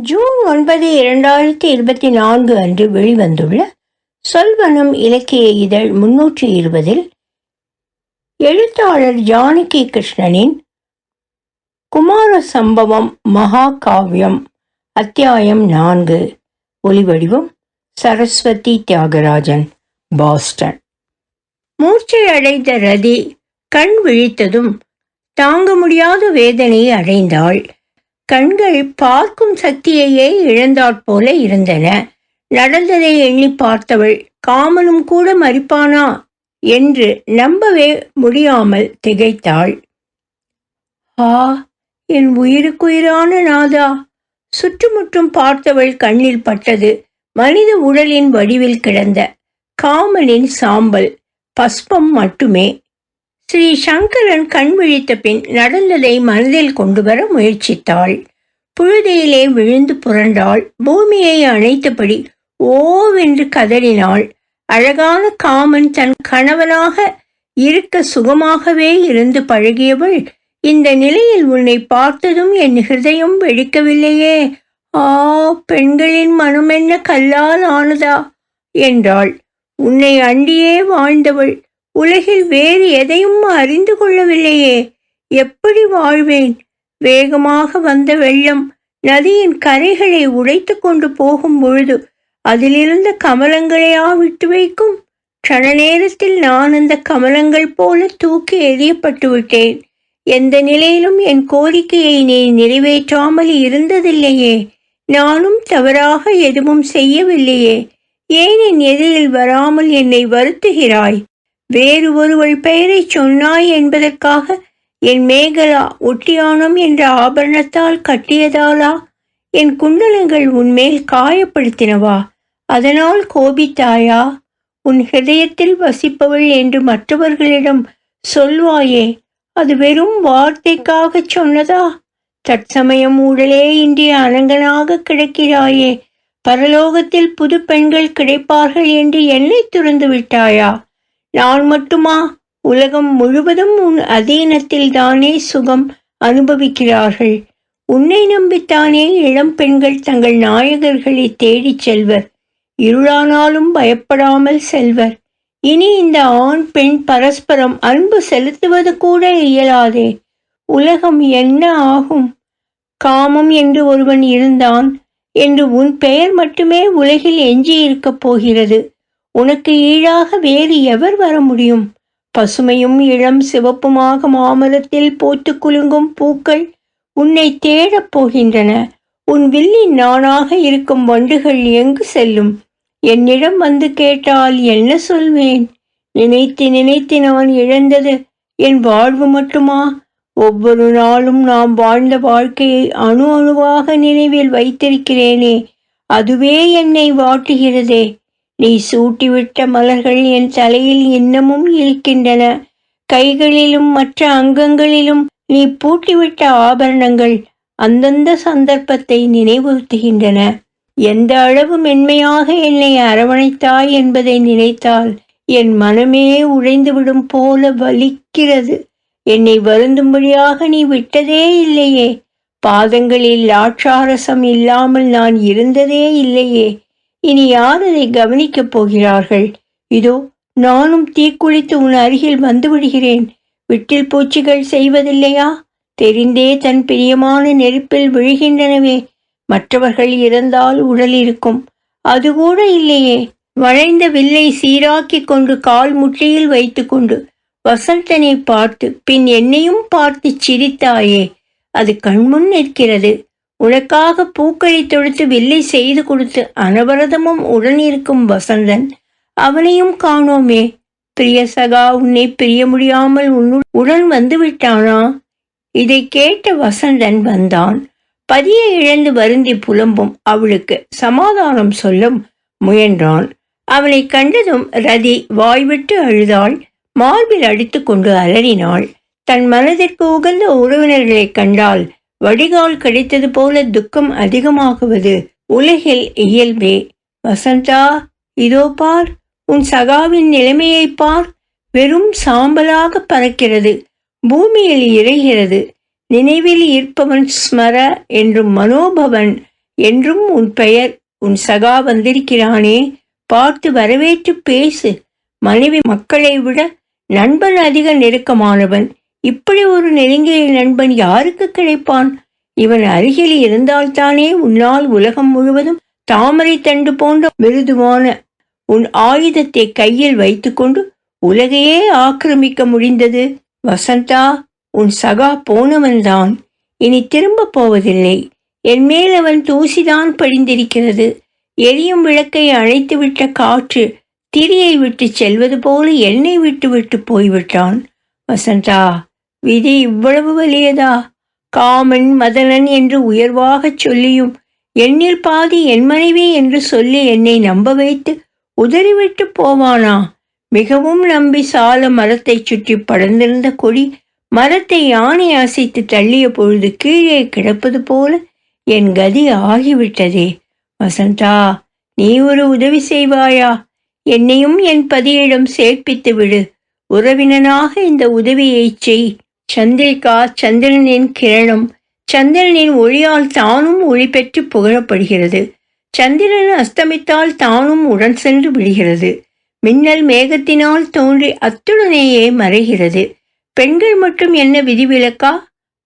June ஒன்பது இரண்டாயிரத்தி இருபத்தி நான்கு அன்று வெளிவந்துள்ள சொல்வனம் இலக்கிய இதழ் முன்னூற்றி இருபதில் எழுத்தாளர் ஜானகி கிருஷ்ணனின் குமார சம்பவம் மகாகாவியம் அத்தியாயம் நான்கு ஒலிவடிவம் சரஸ்வதி தியாகராஜன் பாஸ்டன். மூர்ச்சை அடைந்த ரதி கண் விழித்ததும் தாங்க முடியாத வேதனையை அடைந்தாள். கண்கள் பார்க்கும் சக்தியையே இழந்தாற் போல இருந்தன. நடந்ததை எண்ணி பார்த்தவள் காமனும் கூட மறிப்பானா? என்று நம்பவே முடியாமல் திகைத்தாள். ஆ என் உயிருக்குயிரான நாதா. சுற்றுமுற்றும் பார்த்தவள் கண்ணில் பட்டது மனித உடலின் வடிவில் கிடந்த காமனின் சாம்பல் பஸ்பம் மட்டுமே. ஸ்ரீ சங்கரன் கண் விழித்த பின் நடந்ததை மனதில் கொண்டு வர முயற்சித்தாள். புழுதியிலே விழுந்து புரண்டாள். பூமியை அணைத்தபடி ஓவென்று கதறினாள். அழகான காமன் தன் கணவனாக இருக்க சுகமாகவே இருந்து பழகியவள் இந்த நிலையில் உன்னை பார்த்ததும் என் ஹிருதயம் வெடிக்கவில்லையே. ஆ பெண்களின் மனம் என்ன கல்லால் ஆனதா? என்றாள். உன்னை அண்டியே வாழ்ந்தவள். உலகில் வேறு எதையும் அறிந்து கொள்ளவில்லையே. எப்படி வாழ்வேன்? வேகமாக வந்த வெள்ளம் நதியின் கரைகளை உடைத்து கொண்டு போகும் பொழுது அதிலிருந்த கமலங்களையா விட்டு வைக்கும். கண நேரத்தில் நான் அந்த கமலங்கள் போல தூக்கி எறியப்பட்டு விட்டேன். எந்த நிலையிலும் என் கோரிக்கையை நீ நிறைவேற்றாமல் இருந்ததில்லையே. நானும் தவறாக எதுவும் செய்யவில்லையே. ஏன் என் எதிரில் வராமல் என்னை வருத்துகிறாய்? வேறு ஒருவள் பெயரை சொன்னாய் என்பதற்காக என் மேகலா ஒட்டியானம் என்ற ஆபரணத்தால் கட்டியதாலா? என் குண்டலங்கள் உன்மேல் காயப்படுத்தினவா? அதனால் கோபித்தாயா? உன் ஹிருதயத்தில் வசிப்பவள் என்று மற்றவர்களிடம் சொல்வாயே அது வெறும் வார்த்தைக்காகச் சொன்னதா? தற்சமயம் உடலே இன்றி அனங்கனாக கிடக்கிறாயே பரலோகத்தில் புது பெண்கள் கிடைப்பார்கள் என்று என்னை துறந்து விட்டாயா? நான் மட்டுமா? உலகம் முழுவதும் உன் அதீனத்தில் தானே சுகம் அனுபவிக்கிறார்கள். உன்னை நம்பித்தானே இளம் பெண்கள் தங்கள் நாயகர்களை தேடிச் செல்வர். இருளானாலும் பயப்படாமல் செல்வர். இனி இந்த ஆண் பெண் பரஸ்பரம் அன்பு செலுத்துவது கூட இயலாதே. உலகம் என்ன ஆகும்? காமம் என்று ஒருவன் இருந்தான். என்று உன் பெயர் மட்டுமே உலகில் எஞ்சியிருக்கப் போகிறது. உனக்கு ஈழாக வேறு எவர் வர முடியும் பசுமையும் இளம் சிவப்புமாக மாமரத்தில் போத்து குலுங்கும் பூக்கள் உன்னை தேடப் போகின்றன. உன் வில்லின் நானாக இருக்கும் வண்டுகள் எங்கு செல்லும்? என்னிடம் வந்து கேட்டால் என்ன சொல்வேன்? நினைத்து நினைத்து நான் இழந்தது என் வாழ்வு மட்டுமா? ஒவ்வொரு நாளும் நாம் வாழ்ந்த வாழ்க்கையை அணு அணுவாக நினைவில் வைத்திருக்கிறேனே அதுவே என்னை வாட்டுகிறதே. நீ சூட்டிவிட்ட மலர்கள் என் தலையில் இன்னமும் இருக்கின்றன. கைகளிலும் மற்ற அங்கங்களிலும் நீ பூட்டிவிட்ட ஆபரணங்கள் அந்தந்த சந்தர்ப்பத்தை நினைவுறுத்துகின்றன. எந்த அளவு மென்மையாக என்னை அரவணைத்தாய் என்பதை நினைத்தால் என் மனமே உழைந்துவிடும் போல வலிக்கிறது. என்னை வருந்தும்படியாக நீ விட்டதே இல்லையே. பாதங்களில் லாட்சாரசம் இல்லாமல் நான் இருந்ததே இல்லையே. இனி யார் அதை கவனிக்கப் போகிறார்கள்? இதோ நானும் தீக்குளித்து உன் அருகில் வந்து விடுகிறேன். விட்டில் பூச்சிகள் செய்வதில்லையா? தெரிந்தே தன் பிரியமான நெருப்பில் விழுகின்றனவே. மற்றவர்கள் இறந்தால் உடல் இருக்கும். அது கூட இல்லையே. வளைந்த வில்லை சீராக்கி கொண்டு கால் முற்றியில் வைத்துக்கொண்டு வசந்தனை பார்த்து பின் என்னையும் பார்த்து சிரித்தாயே. அது கண்முன் நிற்கிறது. உனக்காக பூக்களை தொடுத்து வில்லை செய்து கொடுத்து அனவரதமும் உடன் இருக்கும் வசந்தன் அவனையும் காணோமே. பிரியசகா உன்னை பிரிய முடியாமல் உன்னு உடன் வந்து விட்டானா இதை கேட்ட வசந்தன் வந்தான். பதியை இழந்து வருந்தி புலம்பும் அவளுக்கு சமாதானம் சொல்லும் முயன்றான். அவனை கண்டதும் ரதி வாய்விட்டு அழுதாள். மார்பில் அடித்துக்கொண்டு அலறினாள். தன் மனதிற்கு உகந்த உறவினர்களை கண்டால் வடிகால் கிடைத்தது போல துக்கம் அதிகமாகுவது உலகில் இயல்பே. வசந்தா இதோ பார் உன் சகாவின் நிலைமையை பார். வெறும் சாம்பலாக பறக்கிறது பூமியில் இறைகிறது. நினைவில் இருப்பவன் ஸ்மர என்றும் மனோபவன் என்றும் உன் பெயர். உன் சகா வந்திருக்கிறானே பார்த்து வரவேற்று பேசு. மனைவி மக்களை விட நண்பன் அதிக நெருக்கமானவன். இப்படி ஒரு நெருங்கிய நண்பன் யாருக்கு கிடைப்பான்? இவன் அருகில் இருந்தால்தானே உன்னால் உலகம் முழுவதும் தாமரை தண்டு போன்ற மிருதுவான உன் ஆயுதத்தை கையில் வைத்துக்கொண்டு உலகையே ஆக்கிரமிக்க முடிந்தது. வசந்தா உன் சகா போனவன்தான். இனி திரும்ப போவதில்லை. என் மேல் அவன் தூசிதான் படிந்திருக்கிறது. எரியும் விளக்கை அணைத்துவிட்ட காற்று திரியை விட்டு செல்வது போல என்னை விட்டு விட்டு போய்விட்டான். வசந்தா விதி இவ்வளவு வலியதா? காமன் மதனன் என்று உயர்வாகச் சொல்லியும் என்னில் பாதி என் மனைவி என்று சொல்லி என்னை நம்ப வைத்து உதறிவிட்டு போவானா? மிகவும் நம்பி சால மரத்தை சுற்றி படர்ந்திருந்த கொடி மரத்தை யானை அசைத்து தள்ளிய பொழுது கீழே கிடப்பது போல என் கதி ஆகிவிட்டதே. வசந்தா நீ ஒரு உதவி செய்வாயா? என்னையும் என் பதியிடம் சேர்ப்பித்து விடு. உறவினனாக இந்த உதவியைச் செய். சந்திரிகா சந்திரனின் கிரணம் சந்திரனின் ஒளியால் தானும் ஒளி பெற்று புகழப்படுகிறது. சந்திரன் அஸ்தமித்தால் தானும் உடன் சென்று விடுகிறது. மின்னல் மேகத்தினால் தோன்றி அத்துடனேயே மறைகிறது. பெண்கள் மட்டும் என்ன விதிவிலக்கா?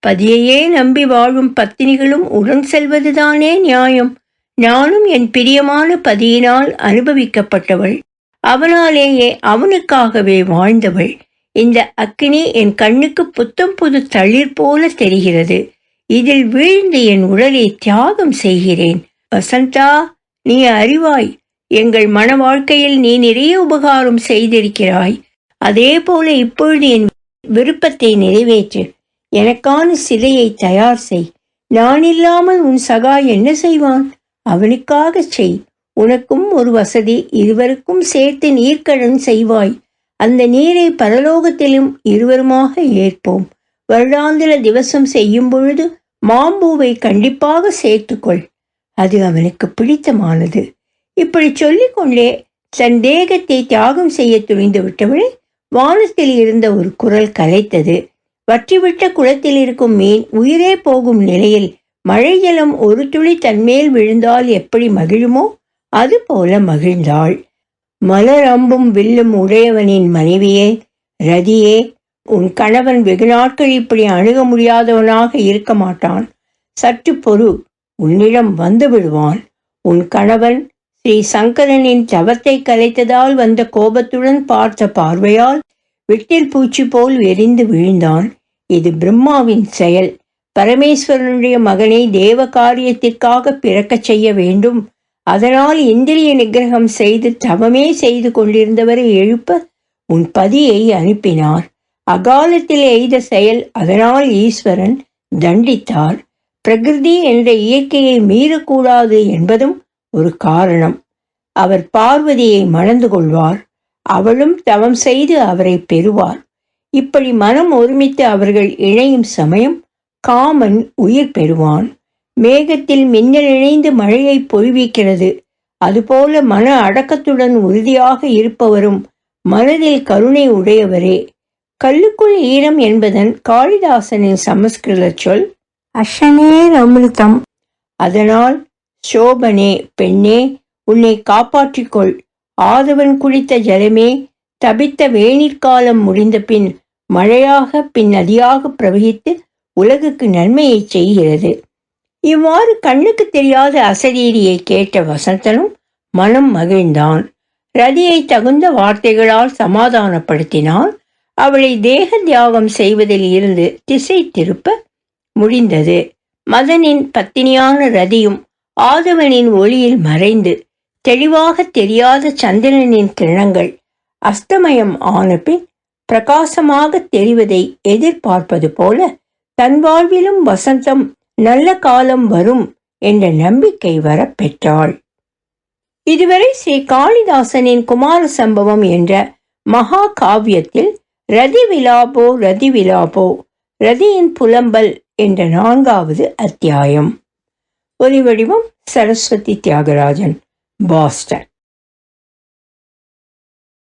பதியையே நம்பி வாழும் பத்தினிகளும் உடன் செல்வதுதானே நியாயம். நானும் என் பிரியமான பதியினால் அனுபவிக்கப்பட்டவள். அவனாலேயே அவனுக்காகவே வாழ்ந்தவள். இந்த அக்கினி என் கண்ணுக்கு புத்தம் புது தளிர் போல தெரிகிறது. இதில் வீழ்ந்து என் உடலை தியாகம் செய்கிறேன். வசந்தா நீ அறிவாய் எங்கள் மன வாழ்க்கையில் நீ நிறைய உபகாரம் செய்திருக்கிறாய். அதே போல இப்பொழுது என் விருப்பத்தை நிறைவேற்று. எனக்கான சிலையை தயார் செய். நான் இல்லாமல் உன் சகா என்ன செய்வான்? அவனுக்காக செய். உனக்கும் ஒரு வசதி இருவருக்கும் சேர்த்து நீர்க்கடன் செய்வாய். அந்த நீரை பரலோகத்திலும் இருவருமாக ஏற்போம். வருடாந்திர திவசம் செய்யும் பொழுது மாம்பூவை கண்டிப்பாக சேர்த்துக்கொள். அது அவனுக்கு பிடித்தமானது. இப்படி சொல்லிக்கொண்டே தன் தேகத்தை தியாகம் செய்ய துணிந்து விட்டவளை வானத்தில் இருந்த ஒரு குரல் கலைத்தது. வற்றிவிட்ட குளத்தில் இருக்கும் மீன் உயிரே போகும் நிலையில் மழை ஜலம் ஒரு துளி தன்மேல் விழுந்தால் எப்படி மகிழுமோ அது போல மகிழ்ந்தாள். மலர் அம்பும் வில்லும் உடையவனின் மனைவியே ரதியே உன் கணவன் வெகு நாட்கள் இப்படி அணுக முடியாதவனாக இருக்க மாட்டான். சற்று பொறு உன்னிடம் வந்து விடுவான். உன் கணவன் ஸ்ரீ சங்கரனின் தவத்தை கலைத்ததால் வந்த கோபத்துடன் பார்த்த பார்வையால் விட்டில் பூச்சி போல் எரிந்து விழுந்தான். இது பிரம்மாவின் செயல். பரமேஸ்வரனுடைய மகனை தேவ காரியத்திற்காக பிறக்கச் செய்ய வேண்டும். அதனால் இந்திரிய நிகிரகம் செய்து தவமே செய்து கொண்டிருந்தவரை எழுப்ப உன் பதியை அனுப்பினார். அகாலத்தில் எய்த செயல் அதனால் ஈஸ்வரன் தண்டித்தார். பிரகிருதி என்ற இயற்கையை மீறக்கூடாது என்பதும் ஒரு காரணம். அவர் பார்வதியை மணந்து கொள்வார். அவளும் தவம் செய்து அவரை பெறுவார். இப்படி மனம் ஒருமித்து அவர்கள் இணையும் சமயம் காமன் உயிர் பெறுவான். மேகத்தில் மின்னல் இணைந்து மழையை பொழிவிக்கிறது. அதுபோல மன அடக்கத்துடன் உறுதியாக இருப்பவரும் மனதில் கருணை உடையவரே. கல்லுக்குள் ஈரம் என்பதன் காளிதாசனின் சமஸ்கிருத சொல். அஷனேர் அமிர்தம். அதனால் சோபனே பெண்ணே உன்னை காப்பாற்றிக்கொள். ஆதவன் குளித்த ஜலமே தபித்த வேணிற்காலம் முடிந்த பின் மழையாக பின் நதியாக பிரவகித்து உலகுக்கு நன்மையை செய்கிறது. இவ்வாறு கண்ணுக்கு தெரியாத அசரீரியை கேட்ட வசந்தனும் மனம் மகிழ்ந்தான். ரதியை தகுந்த வார்த்தைகளால் சமாதானப்படுத்தினால் அவளை தேக தியாகம் செய்வதில் இருந்து திசை திருப்ப முடிந்தது. மதனின் பத்தினியான ரதியும் ஆதவனின் ஒளியில் மறைந்து தெளிவாக தெரியாத சந்திரனின் கிரணங்கள் அஸ்தமயம் ஆனபின் பிரகாசமாக தெரிவதை எதிர்பார்ப்பது போல தன் வாழ்விலும் வசந்தம் நல்ல காலம் வரும் என்ற நம்பிக்கை வர பெற்றாள் இதுவரை ஸ்ரீ காளிதாசனின் குமார சம்பவம் என்ற மகா காவியத்தில் ரதி விலாபோ ரதி விலாபோ ரதியின் புலம்பல் என்ற நான்காவது அத்தியாயம். ஒலி வடிவம் சரஸ்வதி தியாகராஜன் பாஸ்டன்.